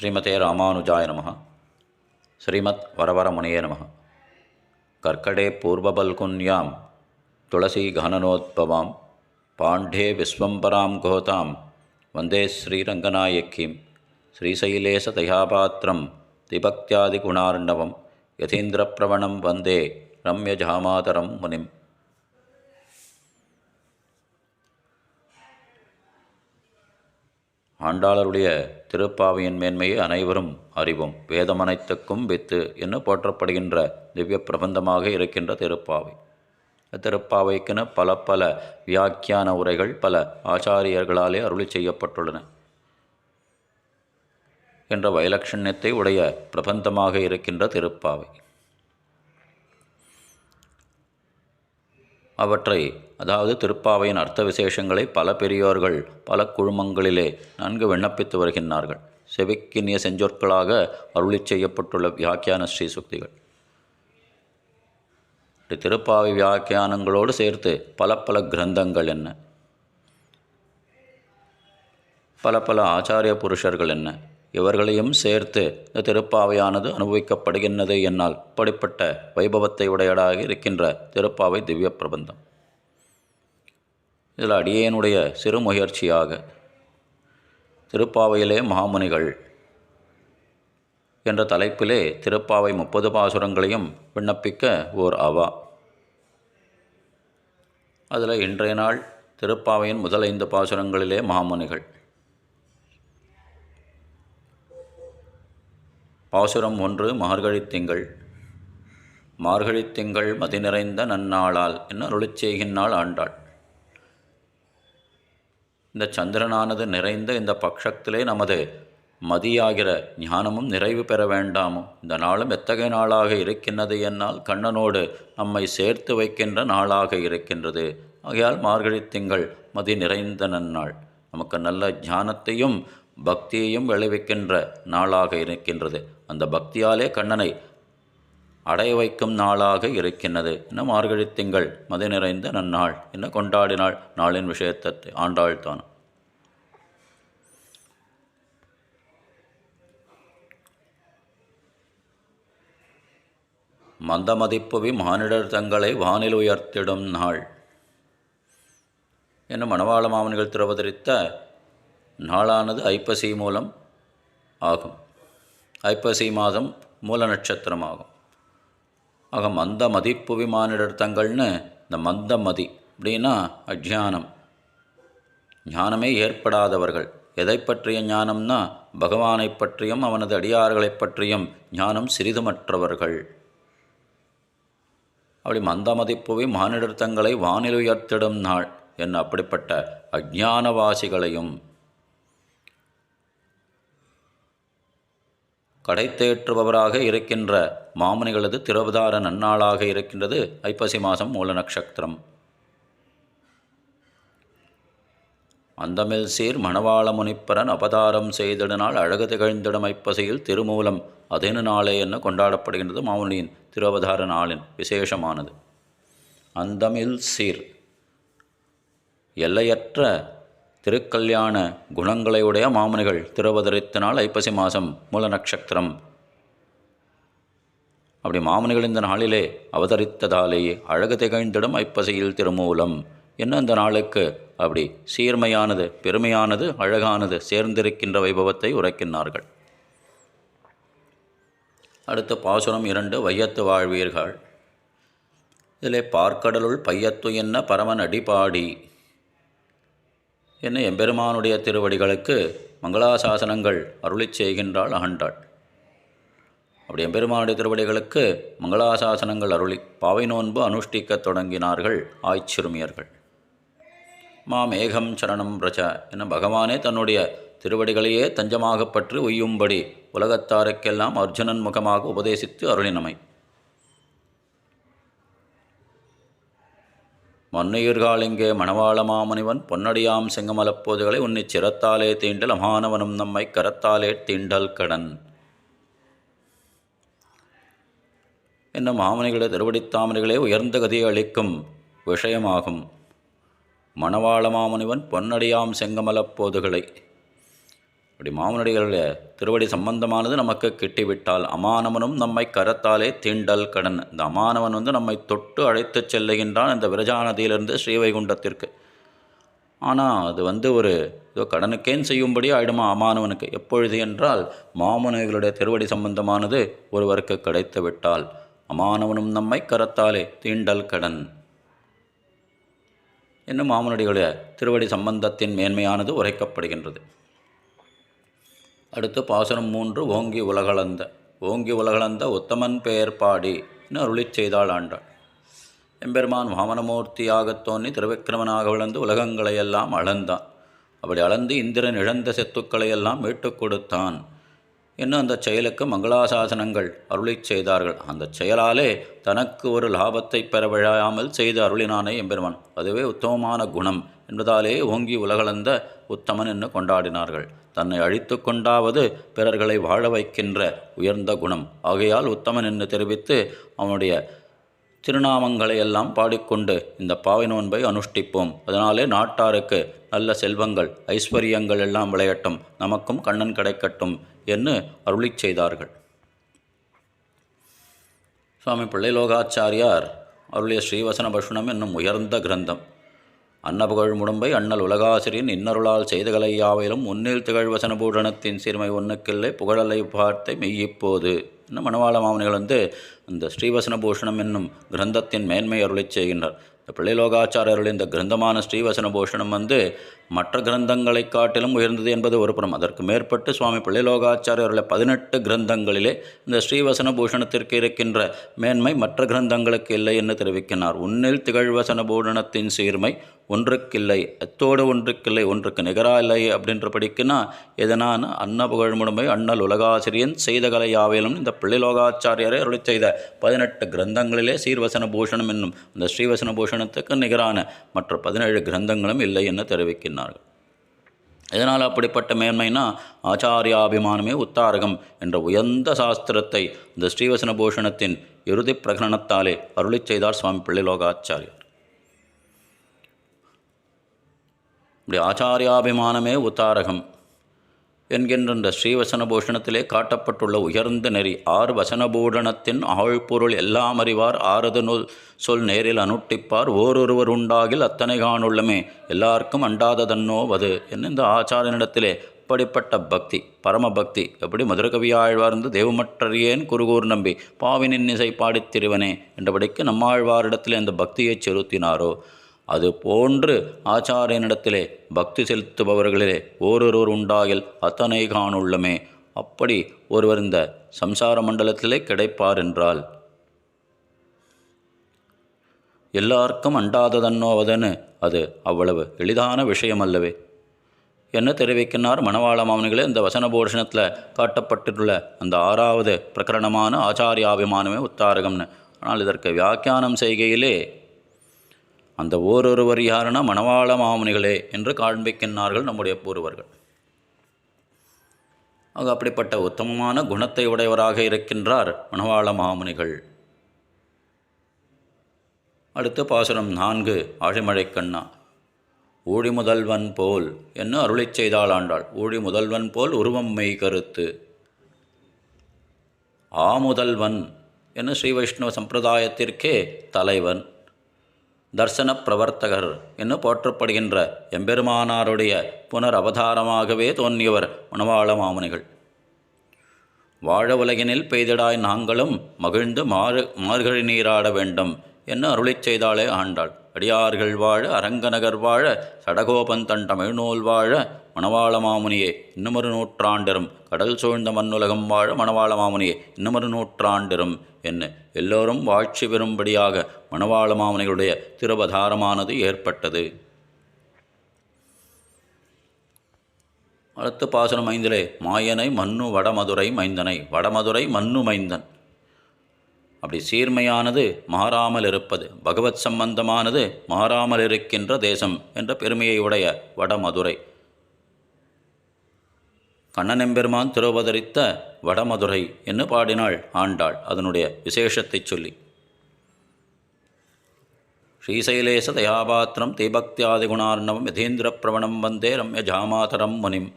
ஸ்ரீமதே ராமானுஜாய நம ஸ்ரீமத் வரவரமுனையே நம கர்க்கடே பூர்வபல்குன்யாம் துளசி கனனோத்பவாம் பாண்டே விஸ்வம்பராம் கோதாம் வந்தே ஸ்ரீரங்கநாயக்கீம் ஸ்ரீசைலேசதயாபாத்திரம் திபக்தியாதிகுணார்ணவம் யதீந்திரப்பிரவணம் வந்தே ரம்யஜாமாதரம் முனிம். ஆண்டாளருடைய திருப்பாவையின் மேன்மையை அனைவரும் அறிவோம். வேதமனைத்துக்கும் வித்து என்று போற்றப்படுகின்ற திவ்ய பிரபந்தமாக இருக்கின்ற திருப்பாவை. திருப்பாவைக்கென பல பல வியாக்கியான உரைகள் பல ஆச்சாரியர்களாலே அருளி செய்யப்பட்டுள்ளன. என்ற வைலட்சண்யத்தை உடைய பிரபந்தமாக இருக்கின்ற திருப்பாவை. அவற்றை அதாவது திருப்பாவையின் அர்த்த விசேஷங்களை பல பெரியோர்கள் பல குழுமங்களிலே நன்கு விண்ணப்பித்து வருகின்றார்கள். செவிக்கினிய செஞ்சொற்களாக அருளி செய்யப்பட்டுள்ள வியாக்கியான ஸ்ரீ சுக்திகள் திருப்பாவை வியாக்கியானங்களோடு சேர்த்து பல பல கிரந்தங்கள் என்ன? பல பல ஆச்சாரிய புருஷர்கள் என்ன? இவர்களையும் சேர்த்து இந்த திருப்பாவையானது அனுபவிக்கப்படுகின்றது என்னால். இப்படிப்பட்ட வைபவத்தை உடையடாக இருக்கின்ற திருப்பாவை திவ்ய பிரபந்தம். இதில் அடியேனுடைய சிறு முயற்சியாக திருப்பாவையிலே மாமுனிகள் என்ற தலைப்பிலே திருப்பாவை முப்பது பாசுரங்களையும் விண்ணப்பிக்க ஓர் அவா. அதில் இன்றைய நாள் திருப்பாவையின் முதல் ஐந்து பாசுரங்களிலே மாமுனிகள். பாசுரம் ஒன்று மார்கழி திங்கள் மார்கழி திங்கள் மதி நிறைந்த நன்னாளால் என்ன அருளிச் செய்கின்றாள் ஆண்டாள். இந்த சந்திரனானது நிறைந்த இந்த பட்சத்திலே நமது மதியாகிற ஞானமும் நிறைவு பெற வேண்டாமோ இந்த நாளும் எத்தகைய நாளாக இருக்கின்றது என்னால் கண்ணனோடு நம்மை சேர்த்து வைக்கின்ற நாளாக இருக்கின்றது. ஆகையால் மார்கழி திங்கள் மதி நிறைந்த நன்னாள். நமக்கு நல்ல ஞானத்தையும் பக்தியையும் விளைவிக்கின்ற நாளாக இருக்கின்றது. அந்த பக்தியாலே கண்ணனை அடைய வைக்கும் நாளாக இருக்கின்றது. என்ன மார்கழி திங்கள் மத நிறைந்த நன்னாள் என்ன கொண்டாடினாள் நாளின் விஷயத்தை ஆண்டாள் தான். மந்தமதிப்புவி மானிடர் தங்களை வானில் உயர்த்திடும் நாள். என்ன மணவாள மாமன்கள் திருவதரித்த நாளானது ஐப்பசி மூலம் ஆகும். ஐப்பசி மாதம் மூல நட்சத்திரமாகும். ஆக மந்த மதிப்புவி மானிடர் இந்த மந்த மதி அப்படின்னா அஜானம் ஞானமே ஏற்படாதவர்கள். எதை பற்றிய ஞானம்னா பகவானை பற்றியும் அவனது அடியார்களை பற்றியும் ஞானம் சிறிதுமற்றவர்கள். அப்படி மந்தமதிப்புவி மதிப்புவி மானிடர்த்தங்களை வானில் உயர்த்திடும் நாள். என்ன அப்படிப்பட்ட அஜானவாசிகளையும் கடைத்தேற்றுபவராக இருக்கின்ற மாமுனிகளது திருவதார நன்னாளாக இருக்கின்றது ஐப்பசி மாதம் மூல நட்சத்திரம் அந்தமில் சீர் மணவாள முனிப்பரன் அவதாரம் செய்திடனால் அழகு திகழ்ந்திடும் ஐப்பசையில் திருமூலம் அதேனு நாளே என்ன கொண்டாடப்படுகின்றது மாமுனியின் திருவதார நாளின் விசேஷமானது. அந்தமில் சீர். எல்லையற்ற திருக்கல்யாண குணங்களையுடைய மாமுனிகள் திருவதரித்தினால் ஐப்பசி மாதம் மூல நட்சத்திரம். அப்படி மாமுனிகள் இந்த நாளிலே அவதரித்ததாலேயே அழகு திகழ்ந்திடும் ஐப்பசியில் திருமூலம். என்ன இந்த நாளுக்கு? அப்படி சீர்மையானது பெருமையானது அழகானது சேர்ந்திருக்கின்ற வைபவத்தை உரைக்கின்றார்கள். அடுத்து பாசுரம் இரண்டு வையத்து வாழ்வீர்கள். இதிலே பார்க்கடலுள் பையத்து என்ன பரமன் அடிபாடி என்னை எம்பெருமானுடைய திருவடிகளுக்கு மங்களாசாசனங்கள் அருளிச் செய்கின்றாள் அகன்றாள் அப்படி எம்பெருமானுடைய திருவடிகளுக்கு மங்களாசாசனங்கள் அருளி பாவை நோன்பு அனுஷ்டிக்கத் தொடங்கினார்கள் ஆய்ச்சிறுமியர்கள். மா மேகம் சரணம் பிரஜ என பகவானே தன்னுடைய திருவடிகளையே தஞ்சமாக பற்றி உய்யும்படி உலகத்தாருக்கெல்லாம் அர்ஜுனன் முகமாக உபதேசித்து அருளினமை. மன்னுயிர்காலிங்கே மணவாள மாமுனிவன் பொன்னடியாம் செங்கமலப்போதுகளை உன்னை சிரத்தாலே தீண்டல் அமானவனும் நம்மை கரத்தாலே தீண்டல் கடன். என்ன மாமுனிகளே திருவடித்தாமனிகளே உயர்ந்த கதியை அளிக்கும் விஷயமாகும். மணவாள மாமுனிவன் பொன்னடியாம் செங்கமலப்போதுகளை இப்படி மாமனடிகளுடைய திருவடி சம்பந்தமானது நமக்கு கிட்டிவிட்டால் அமானவனும் நம்மை கரத்தாலே தீண்டல் கடன். இந்த அமானவன் வந்து நம்மை தொட்டு அழைத்துச் செல்லுகின்றான் இந்த விரஜாநதியிலிருந்து ஸ்ரீவைகுண்டத்திற்கு. ஆனால் அது வந்து ஒரு ஏதோ கடனுக்கேன் செய்யும்படி ஆயிடுமா அமானவனுக்கு? எப்பொழுது என்றால் மாமனிகளுடைய திருவடி சம்பந்தமானது ஒருவருக்கு கிடைத்து விட்டால் அமானவனும் நம்மை கரத்தாலே தீண்டல் கடன். என்னும் மாமுனடிகளுடைய திருவடி சம்பந்தத்தின் மேன்மையானது உரைக்கப்படுகின்றது. அடுத்து பாசனம் மூன்று ஓங்கி உலகளந்த. ஓங்கி உலகளந்த உத்தமன் பெயர் பாடி அருளி அருளிச் செய்தாள் ஆண்டாள். எம்பெருமான் வாமனமூர்த்தியாகத் தோன்றி திருவிக்கிரமனாக விளந்து உலகங்களையெல்லாம் அளந்தான். அப்படி அளந்து இந்திரன் இழந்த செத்துக்களையெல்லாம் மீட்டுக் கொடுத்தான். இன்னும் அந்த செயலுக்கு மங்களாசாசனங்கள் அருளை செய்தார்கள்? அந்த செயலாலே தனக்கு ஒரு லாபத்தை பெற விழாமல் செய்து அருளினானே எம்பெருமான். அதுவே உத்தமமான குணம் என்பதாலே ஓங்கி உலகளந்த உத்தமன் என்று கொண்டாடினார்கள். தன்னை அழித்து கொண்டாவது பிறர்களை வாழ வைக்கின்ற உயர்ந்த குணம். ஆகையால் உத்தமன் என்று தெரிவித்து அவனுடைய திருநாமங்களை எல்லாம் பாடிக்கொண்டு இந்த பாவை நோன்பை அனுஷ்டிப்போம். அதனாலே நாட்டாருக்கு நல்ல செல்வங்கள் ஐஸ்வர்யங்கள் எல்லாம் விளையட்டும். நமக்கும் கண்ணன் கிடைக்கட்டும் என்று அருளிச் செய்தார்கள். சுவாமி பிள்ளைலோகாச்சாரியார் அருளிய ஸ்ரீவசன பஷுணம் என்னும் உயர்ந்த கிரந்தம். அன்னபுகழ் முடம்பை அண்ணல் உலகாசிரியன் இன்னருளால் செய்தகலை யாவையிலும் உன்னில் திகழ் வசனபூஷணத்தின் சீர்மை ஒன்றுக்கில்லை புகழலை பார்த்தை மெய்யிப்போது. இன்னும் மணவாள மாமனிகள் வந்து இந்த ஸ்ரீவசன பூஷணம் என்னும் கிரந்தத்தின் மேன்மை அருளை செய்கின்றார். இந்த பிள்ளைலோகாச்சாரியர்கள் இந்த கிரந்தமான ஸ்ரீவசன பூஷணம் வந்து மற்ற கிரந்தங்களை காட்டிலும் உயர்ந்தது என்பது ஒரு புறம். அதற்கு மேற்பட்டு சுவாமி பிள்ளைலோகாச்சாரியர்களை பதினெட்டு கிரந்தங்களிலே இந்த ஸ்ரீவசன பூஷணத்திற்கு இருக்கின்ற மேன்மை மற்ற கிரந்தங்களுக்கு இல்லை என்று தெரிவிக்கிறார் உன்னில் திகழ்வசன பூஷணத்தின் சீர்மை ஒன்றுக்கில்லை. எத்தோடு ஒன்றுக்கில்லை ஒன்றுக்கு நிகரா இல்லை அப்படின்ற படிக்குன்னா எதனான் அன்ன புகழ்முடமை அண்ணல் உலகாசிரியன் செய்த கலை யாவையிலும் இந்த பிள்ளைலோகாச்சாரியரை அருளி செய்த பதினெட்டு கிரந்தங்களிலே சீர்வசன பூஷணம் என்னும் இந்த ஸ்ரீவசன பூஷணத்துக்கு நிகரான மற்ற பதினேழு கிரந்தங்களும் இல்லை என்று தெரிவிக்கின்றார்கள் இதனால் அப்படிப்பட்ட மேன்மைனா ஆச்சாரியாபிமானமே உத்தாரகம் என்ற உயர்ந்த சாஸ்திரத்தை இந்த ஸ்ரீவசன பூஷணத்தின் இறுதி பிரகடனத்தாலே அருளி செய்தார் சுவாமி பிள்ளைலோகாச்சாரியர் இப்படி ஆச்சாரியாபிமானமே உத்தாரகம் என்கின்ற இந்த ஸ்ரீவசன பூஷணத்திலே காட்டப்பட்டுள்ள உயர்ந்த நெறி. ஆறு வசனபூடனத்தின் ஆழ்பொருள் எல்லாம் அறிவார். ஆறது நூல் சொல் நேரில் அனுட்டிப்பார். ஓரொருவர் உண்டாகில் அத்தனை காணுள்ளமே. எல்லாருக்கும் அண்டாததன்னோ வது என்ன இந்த ஆச்சாரியனிடத்திலே அப்படிப்பட்ட பக்தி பரம பக்தி எப்படி மதுரகவியாழ்வார்ந்து தேவமற்றறியேன் குருகூர் நம்பி பாவினின் இசை பாடித் திருவனே. என்றபடிக்கு நம்மாழ்வாரிடத்தில் அந்த பக்தியை செலுத்தினாரோ? அது போன்று ஆச்சாரியனிடத்திலே பக்தி செலுத்துபவர்களிலே ஓரொருவர் உண்டாகில் அத்தனை காணுள்ளமே. அப்படி ஒருவர் இந்த சம்சார மண்டலத்திலே கிடைப்பார் என்றால் எல்லாருக்கும் அண்டாததன்னோவதன்னு அது அவ்வளவு எளிதான விஷயம் அல்லவே என்ன தெரிவிக்கின்றார் மணவாள மாமனிகளே இந்த வசனபூஷணத்தில் காட்டப்பட்டுள்ள அந்த ஆறாவது பிரகரணமான ஆச்சாரியாபிமானமே உத்தாரகம்னு. ஆனால் இதற்கு வியாக்கியானம் செய்கையிலே அந்த ஓரொருவர் யாருன்னா மணவாள மாமுனிகளே என்று காண்பிக்கின்றார்கள் நம்முடைய பூர்வர்கள். ஆக அப்படிப்பட்ட உத்தமமான குணத்தை உடையவராக இருக்கின்றார் மணவாள மாமுனிகள். அடுத்து பாசுரம் நான்கு ஆழிமழை கண்ணா. ஊழி முதல்வன் போல் என்று அருளை செய்தாள் ஆண்டாள்? ஊழி முதல்வன் போல் உருவம் மெய் கருத்து. ஆமுதல்வன் என்று ஸ்ரீ வைஷ்ணவ சம்பிரதாயத்திற்கே தலைவன். தர்சன பிரவர்த்தகர் என்று போற்றப்படுகின்ற எம்பெருமானாருடைய புனர் அவதாரமாகவே தோன்றியவர் மணவாள மாமுனிகள். வாழ உலகினில் பெய்திடாய் நாங்களும் மகிழ்ந்து மாறு மார்கழி நீராட வேண்டும் என்று அருளிச் செய்தாளே ஆண்டாள். அடியார்கள் வாழ அரங்கநகர் வாழ சடகோபன் தன் தமிழ்நூல் வாழ மணவாள மாமுனியே இன்னுமொரு நூற்றாண்டிரும். கடல் சூழ்ந்த மண்ணுலகம் வாழ மணவாள மாமுனியே இன்னுமொரு நூற்றாண்டிரும் என்ன எல்லோரும் வாழ்ச்சி பெறும்படியாக மணவாள மாமுனிகளுடைய திருவதாரமானது ஏற்பட்டது. அடுத்த பாசனம் ஐந்திலே மாயனை மண்ணு வடமதுரை மைந்தனை வடமதுரை மண்ணு மைந்தன். அப்படி சீர்மையானது மாறாமல் இருப்பது பகவத் சம்பந்தமானது மாறாமல் இருக்கின்ற தேசம் என்ற பெருமையை உடைய வடமதுரை. கண்ணனெம்பெருமான் திருவதரித்த வடமதுரை என்று பாடினாள் ஆண்டாள். அதனுடைய விசேஷத்தைச் சொல்லி. ஸ்ரீசைலேச தயாபாத்திரம் தீபக்தியாதிகுணார்ணவம் யதீந்திர பிரவணம் வந்தே ரம்ய ஜாமாதரம் முனிம்.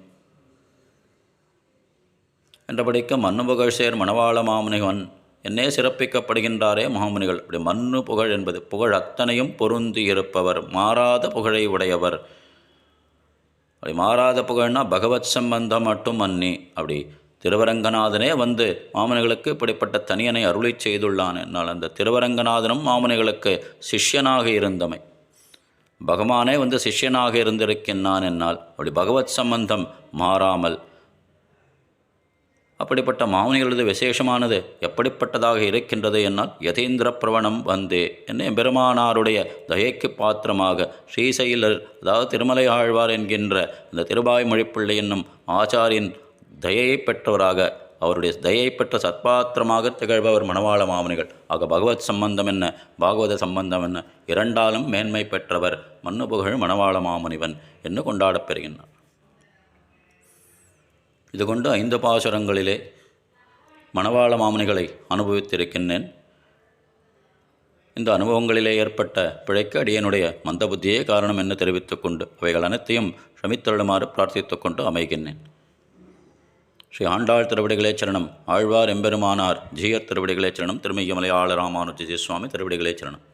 என்றபடிக்க மண்ணு புகழ் சேர் மணவாள மாமுனிவன் என்னே சிறப்பிக்கப்படுகின்றாரே மாமுனிகள். அப்படி மண்ணு புகழ் என்பது புகழ் அத்தனையும் பொருந்தி இருப்பவர் மாறாத புகழை உடையவர். அப்படி மாறாத புகழ்னா பகவத் சம்பந்தம் மட்டும் மன்னி அப்படி திருவரங்கநாதனே வந்து மாமனிகளுக்கு இப்படிப்பட்ட தனியனை அருளை செய்துள்ளான் என்னால் அந்த திருவரங்கநாதனும் மாமனிகளுக்கு சிஷ்யனாக இருந்தமை. பகவானே வந்து சிஷ்யனாக இருந்திருக்கின்றான் என்னால் அப்படி பகவத் சம்பந்தம் மாறாமல் அப்படிப்பட்ட மாமுனிகளது விசேஷமானது எப்படிப்பட்டதாக இருக்கின்றது என்னால் யதீந்திர பிரவணம் வந்தே. என்ன பெருமானாருடைய தயைக்கு பாத்திரமாக ஸ்ரீசைலர் அதாவது திருமலை ஆழ்வார் என்கின்ற இந்த திருபாய்மொழிப்பிள்ளை என்னும் ஆச்சாரியின் தயையை பெற்றவராக அவருடைய தயை பெற்ற சத்பாத்திரமாக திகழ்பவர் மணவாள மாமுனிகள். ஆக பகவத் சம்பந்தம் என்ன? பாகவத சம்பந்தம் என்ன? இரண்டாலும் மேன்மை பெற்றவர் மண்ணு புகழ் மணவாள மாமுனிவன். என்று கொண்டாடப் பெறுகின்றார் இது கொண்டு ஐந்து பாசுரங்களிலே மணவாள மாமுனிகளை அனுபவித்திருக்கின்றேன். இந்த அனுபவங்களிலே ஏற்பட்ட பிழைக்கு அடியனுடைய மந்த புத்தியே காரணம் என்று தெரிவித்துக்கொண்டு அவைகள் அனைத்தையும் ஷமித்தருளுமாறு பிரார்த்தித்துக்கொண்டு அமைகின்றேன். ஸ்ரீ ஆண்டாள் திருவடிகளே சரணம். ஆழ்வார் எம்பெருமானார் ஜீயர் திருவடிகளே சரணம். திருமிகமலை ஆள ராமானுஜி சுவாமி திருவடிகளே சரணம்.